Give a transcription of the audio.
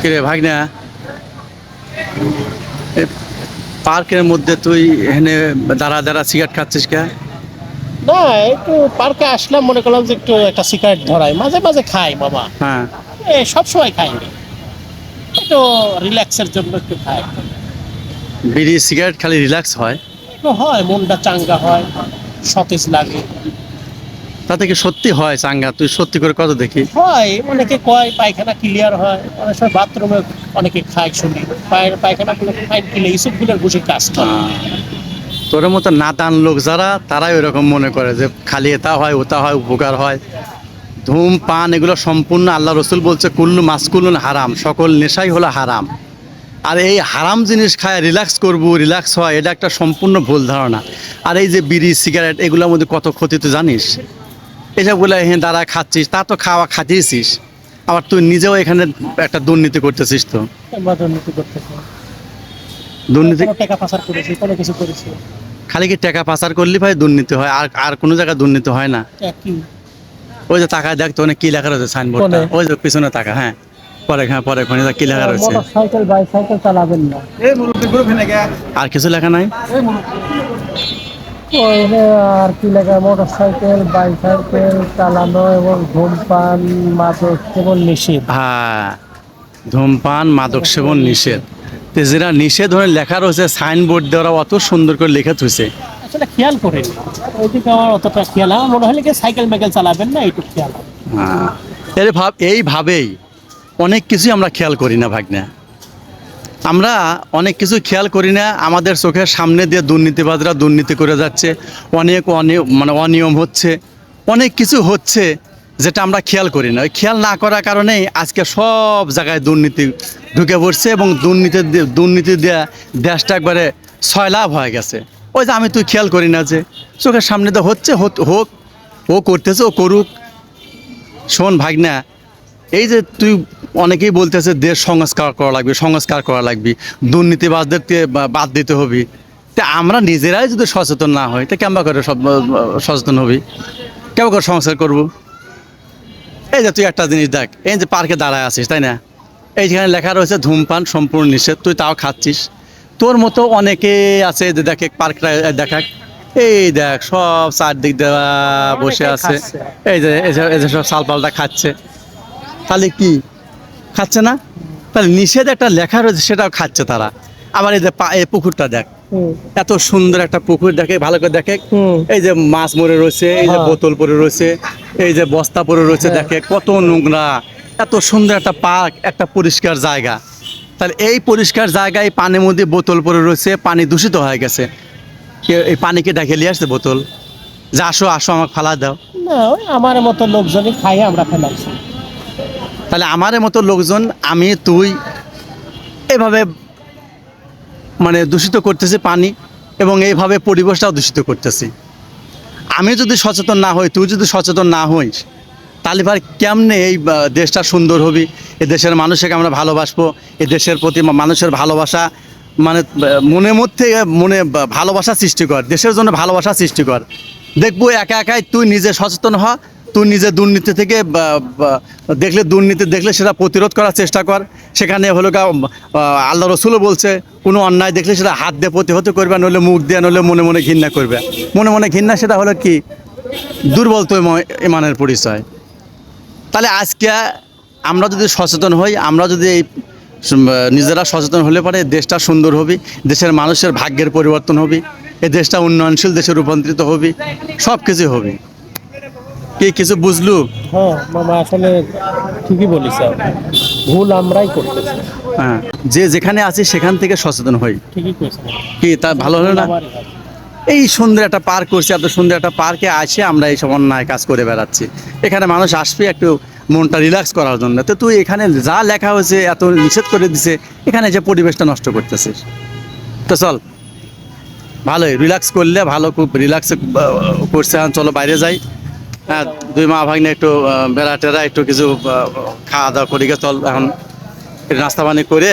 কিরে ভাগনা? পার্কের মধ্যে তুই এখানে দাঁড়া দাঁড়া সিগারেট খাচ্ছিস কে? না একটু পার্কে আসলাম মনে করলাম যে একটু একটা সিগারেট ধরাই। মাঝে মাঝে খাই বাবা। হ্যাঁ। এ সব সময় খাই একটু রিল্যাক্সের জন্য একটু খাই। বিড়ি সিগারেট খালি রিল্যাক্স হয়? হয় মনটা চাঙ্গা হয়। সতেজ লাগে। তাতে কি সত্যি হয় চাঙ্গা? তুই সত্যি করে কত দেখি। হয় অনেকে কয় পায়খানা ক্লিয়ার হয় অনেক সময় বাথরুমে অনেকে খায় শুনি। পায়- পায়খানা গুলো ফাইন কিলে এইসবগুলোর বসে কাজ করে। তোর মতো নাদান লোক যারা তারাই ওরকম মনে করে যে খালি এটা হয় ওটা হয় উপকার হয়। ধূম পান এগুলো সম্পূর্ণ আল্লাহ রসুল বলছে কুল্লু মাসকুলুন হারাম সকল নেশাই হলো হারাম। আর এই হারাম জিনিস খায় রিল্যাক্স করব রিল্যাক্স হয় এটা একটা সম্পূর্ণ ভুল ধারণা। আর এই যে বিড়ি সিগারেট এগুলোর মধ্যে কত ক্ষতি তো জানিস? এসবগুলো এখানে দাঁড়া খাচ্ছিস তা তো খাওয়া খাচ্ছিস আবার তুই নিজেও এখানে একটা দুর্নীতি করতেছিস তো। দুর্নীতি করতেছি। দুর্নীতি? টাকা পাচার করেছি কোনো কিছু করেছি। খালি কি টাকা পাচার করলে ভাই দুর্নীতি হয়? আর আর কোনো জায়গায় দুর্নীতি হয় না। ওই যে টাকা দেখ তো অনেক কি লেখা রয়েছে সাইনবোর্ডটা কোনে? ওই যে পিছনে টাকা হ্যাঁ। পরে হ্যাঁ পরে ওখানে কি লেখা রয়েছে। মোটর বাইসাইকেল চালাবেন না। আর কিছু লেখা নাই? আর কি লেখা মোটর সাইকেল বাইসাইকেল চালানো এবং ধূমপান মাদক কেবল নিষেধ। হ্যাঁ ধূমপান মাদক সেবন নিষেধ। তো যেটা নিষেধ হয়ে লেখা রয়েছে সাইনবোর্ড দেওয়া অত সুন্দর করে লেখা থুইছে আসলে খেয়াল করিনি ওইদিকে আমার অতটা খেয়াল আমার মনে কি সাইকেল মাইকেল চালাবেন না এইটুকু খেয়াল হ্যাঁ এর ভাব এইভাবেই অনেক কিছুই আমরা খেয়াল করি না ভাগনা। আমরা অনেক কিছু খেয়াল করি না, আমাদের চোখের সামনে দিয়ে দুর্নীতিবাজরা দুর্নীতি করে যাচ্ছে, অনেক অনিয়ম মানে অনিয়ম হচ্ছে, অনেক কিছু হচ্ছে যেটা আমরা খেয়াল করি না। ওই খেয়াল না করার কারণেই আজকে সব জায়গায় দুর্নীতি ঢুকে পড়ছে এবং দুর্নীতি দিয়ে- দুর্নীতি দেওয়া দেশটা একবারে ছয়লাভ হয়ে গেছে। ওই যে আমি তুই খেয়াল করি না যে চোখের সামনে তো হচ্ছে হোক, ও করতেছে, ও করুক। শোন ভাগনা, এই যে তুই অনেকেই বলতেছে দেশ সংস্কার করা লাগবে সংস্কার করা লাগবে। দুর্নীতিবাজদেরকে বাদ দিতে হবে। তা আমরা নিজেরাই যদি সচেতন না হই তা কেমন করে সব সচেতন হবি? কেমন করে সংস্কার করব? এই যে তুই একটা জিনিস দেখ এই যে পার্কে দাঁড়ায় আছিস তাই না? এই যেখানে লেখা রয়েছে ধূমপান সম্পূর্ণ নিষেধ তুই তাও খাচ্ছিস? তোর মতো অনেকে আছে যে দেখে পার্কটা দেখা এই দেখ সব চারদিক দেওয়া বসে আছে। এই যে এই যে- এই যে সব সালপালটা খাচ্ছে। তাহলে কি? খাচ্ছে না? তাহলে নিষেধ একটা লেখা রয়েছে সেটাও খাচ্ছে তারা। আবার এই যে এই পুকুরটা দেখ। এত সুন্দর একটা পুকুর দেখে ভালো করে দেখে। এই যে মাছ মরে রয়েছে এই যে হ্যাঁ। বোতল পরে রয়েছে এই যে বস্তা পরে রয়েছে হ্যাঁ। দেখে। কত নোংরা এত সুন্দর একটা পার্ক একটা পরিষ্কার জায়গা। তাহলে এই পরিষ্কার জায়গায় পানির মধ্যে বোতল পরে রয়েছে পানি দূষিত হয়ে গেছে। এই পানিকে ডেকে নিয়ে আসছে বোতল। যে আসো আসো আমাকে ফালা দাও। না আমার মতো লোকজনই খাই আমরা ফেলাইছি। তাহলে আমার মতো লোকজন আমি, তুই এভাবে মানে দূষিত করতেছি পানি এবং এইভাবে পরিবেশটাও দূষিত করতেছি। আমি যদি সচেতন না হই, তুই যদি সচেতন না হইস, তাহলে ভাই কেমনে এই দেশটা সুন্দর হবি? এ দেশের মানুষকে আমরা ভালোবাসবো, এ দেশের প্রতি মানুষের ভালোবাসা মানে মনের মধ্যে, মনে ভালোবাসা সৃষ্টি কর, দেশের জন্য ভালোবাসা সৃষ্টি কর। দেখব একা একাই তুই নিজে সচেতন হ তুই নিজে দুর্নীতি থেকে দেখলে দুর্নীতি দেখলে সেটা প্রতিরোধ করার চেষ্টা কর। সেখানে হলো গা আল্লাহ রসুলও বলছে, কোনো অন্যায় দেখলে সেটা হাত দিয়ে প্রতিহত করবে, নইলে মুখ দিয়ে, নইলে মনে মনে ঘৃণা করবে। মনে মনে ঘৃণা সেটা হলো কি? দুর্বল তো ইমানের পরিচয়। তাহলে আজকে আমরা যদি সচেতন হই, আমরা যদি এই নিজেরা সচেতন হলে পরে দেশটা সুন্দর হবে, দেশের মানুষের ভাগ্যের পরিবর্তন হবে, এই দেশটা উন্নয়নশীল দেশে রূপান্তরিত হবে সব কিছু হবে। কি কিছু বুঝলু? হ্যাঁ মামা আসলে ঠিকই বলিস ভুল আমরাই করতেছি। হ্যাঁ যে যেখানে আছি সেখান থেকে সচেতন হই। ঠিকই কি তা ভালো হলো না? এই সুন্দর একটা পার্ক করছি এত সুন্দর একটা পার্কে আসে আমরা এই সব অন্যায় কাজ করে বেড়াচ্ছি। এখানে মানুষ আসবে একটু মনটা রিল্যাক্স করার জন্য। তো তুই এখানে যা লেখা হয়েছে এত নিষেধ করে দিছে এখানে যে পরিবেশটা নষ্ট করতেছিস। তো চল ভালোই রিল্যাক্স করলে ভালো খুব রিল্যাক্স করছে চলো বাইরে যাই। হ্যাঁ দুই মা ভাগ্নে একটু বেড়া টেরা একটু কিছু খাওয়া দাওয়া করি, চল, এখন নাস্তা পানি করে